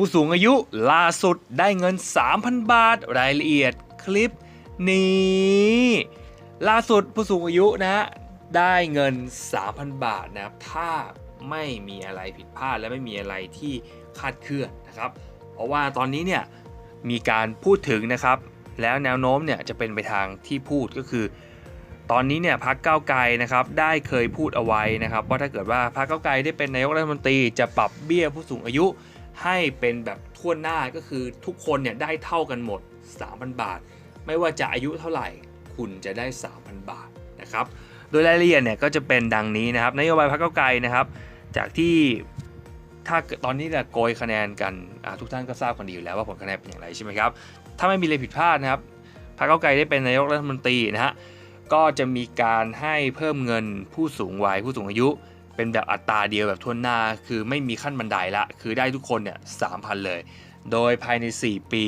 ผู้สูงอายุล่าสุดได้เงิน 3,000 บาท รายละเอียดคลิปนี้ ล่าสุดผู้สูงอายุนะ ได้เงิน 3,000 บาทนะครับ ถ้าไม่มีอะไรผิดพลาดและไม่มีอะไรที่คาดเคลื่อนนะครับ เพราะว่าตอนนี้เนี่ยมีการพูดถึงนะครับ แล้วแนวโน้มเนี่ยจะเป็นไปทางที่พูดก็คือ ตอนนี้เนี่ยพรรคก้าไกลนะครับได้เคยพูดเอาไว้นะครับ ว่าถ้าเกิดว่าพรรคก้าไกลได้เป็นนายกรัฐมนตรีจะปรับเบี้ยผู้สูงอายุ ให้เป็นแบบทั่วหน้าก็คือทุกคนเนี่ยได้เท่ากันหมด 3,000 บาท ไม่ว่าจะอายุเท่าไหร่ คุณจะได้ 3,000 บาทนะครับ โดยรายละเอียดเนี่ยก็จะเป็นดังนี้นะครับนโยบายพรรคก้าไกลนะครับ จากที่ถ้าตอนนี้เนี่ยโกยคะแนนกันทุกท่านก็ทราบกันดีอยู่แล้วว่าผลคะแนนเป็นอย่างไรใช่ไหมครับถ้าไม่มีอะไรผิดพลาดนะครับพรรคก้าไกลได้เป็นนายกรัฐมนตรีนะฮะก็จะมีการให้เพิ่มเงินผู้สูงวัยผู้สูงอายุ เป็นแบบอัตราเดียวแบบทั่วหน้า คือไม่มีขั้นบันไดละ คือได้ทุกคนเนี่ยสามพันเลย โดยภายใน 4 ปี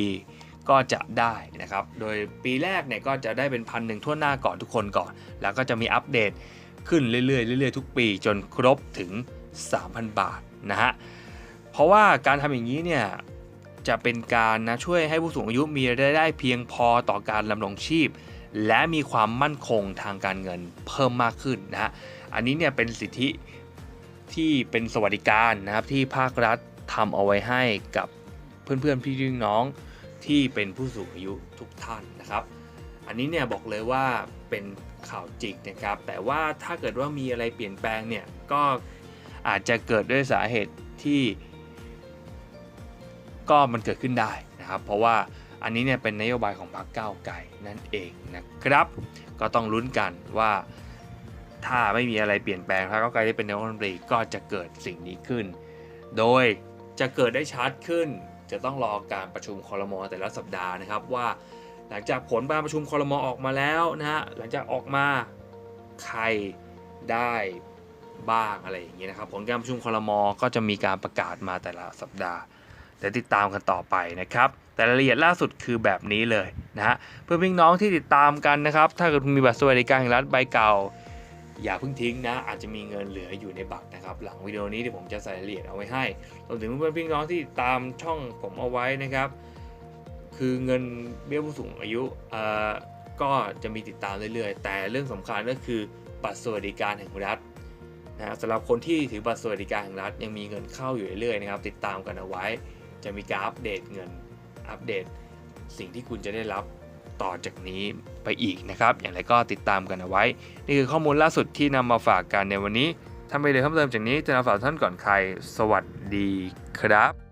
ก็จะได้นะครับ โดยปีแรกเนี่ยก็จะได้เป็นพันหนึ่งทั่วหน้าก่อนทุกคนก่อน แล้วก็จะมีอัปเดตขึ้นเรื่อยๆเรื่อยๆทุกปีจนครบถึง 3,000 บาทนะฮะ เพราะว่าการทำอย่างนี้เนี่ยจะเป็นการนะช่วยให้ผู้สูงอายุมีรายได้เพียงพอต่อการดำรงชีพ และมีความมั่นคงทางการเงินเพิ่มมากขึ้นนะฮะ อันนี้เนี่ยเป็นสิทธิ ที่เป็นสวัสดิการนะครับที่ภาครัฐทำเอาไว้ให้กับเพื่อนๆพี่น้องที่เป็นผู้สูงอายุทุกท่านนะครับ อันนี้เนี่ยบอกเลยว่าเป็นข่าวจริงนะครับ แต่ว่าถ้าเกิดว่ามีอะไรเปลี่ยนแปลงเนี่ยก็อาจจะเกิดด้วยสาเหตุที่ ก็มันเกิดขึ้นได้นะครับ เพราะว่าอันนี้เนี่ยเป็นนโยบายของพรรคก้าวไกลนั่นเองนะครับ ก็ต้องลุ้นกันว่า ถ้าไม่มีอะไรเปลี่ยนแปลงพรรคก้าวไกลได้เป็นนายกรัฐมนตรีก็จะเกิดสิ่งนี้ขึ้น โดยจะเกิดได้ชัดขึ้น จะต้องรอการประชุมคอรมอแต่ละสัปดาห์นะครับว่า หลังจากผลการประชุมคอรมอออกมาแล้วนะฮะหลังจากออกมาใครได้บ้างอะไรอย่างเงี้ยนะครับผลการประชุมคอรมอก็จะมีการประกาศมาแต่ละสัปดาห์เดี๋ยวติดตามกันต่อไปนะครับ แต่รายละเอียดล่าสุดคือแบบนี้เลยนะฮะเพื่อนพี่น้องที่ติดตามกันนะครับ ถ้าเกิดมีบัตรสวัสดิการแห่งรัฐใบเก่า อย่าเพิ่งทิ้งนะ อาจจะมีเงินเหลืออยู่ในบัตรนะครับ หลังวิดีโอนี้เดี๋ยวผมจะใส่รายละเอียดเอาไว้ให้รวมถึงเพื่อนพี่น้องที่ตามช่องผมเอาไว้นะครับ คือเงินเบี้ยผู้สูงอายุอ่อก็จะมีติดตามเรื่อยๆ แต่เรื่องสำคัญก็คือบัตรสวัสดิการแห่งรัฐนะฮะสำหรับคนที่ถือบัตรสวัสดิการแห่งรัฐยังมีเงินเข้าอยู่เรื่อยๆนะครับติดตามกันเอาไว้ จะมีการอัปเดตเงินอัปเดตสิ่งที่คุณจะได้รับ ต่อจากนี้ไปอีกนะครับ อย่างไรก็ติดตามกันเอาไว้ นี่คือข้อมูลล่าสุดที่นำมาฝากกันในวันนี้ถ้าไม่เลยเพิ่มเติมจากนี้จะนำฝากท่านก่อนใคร สวัสดีครับ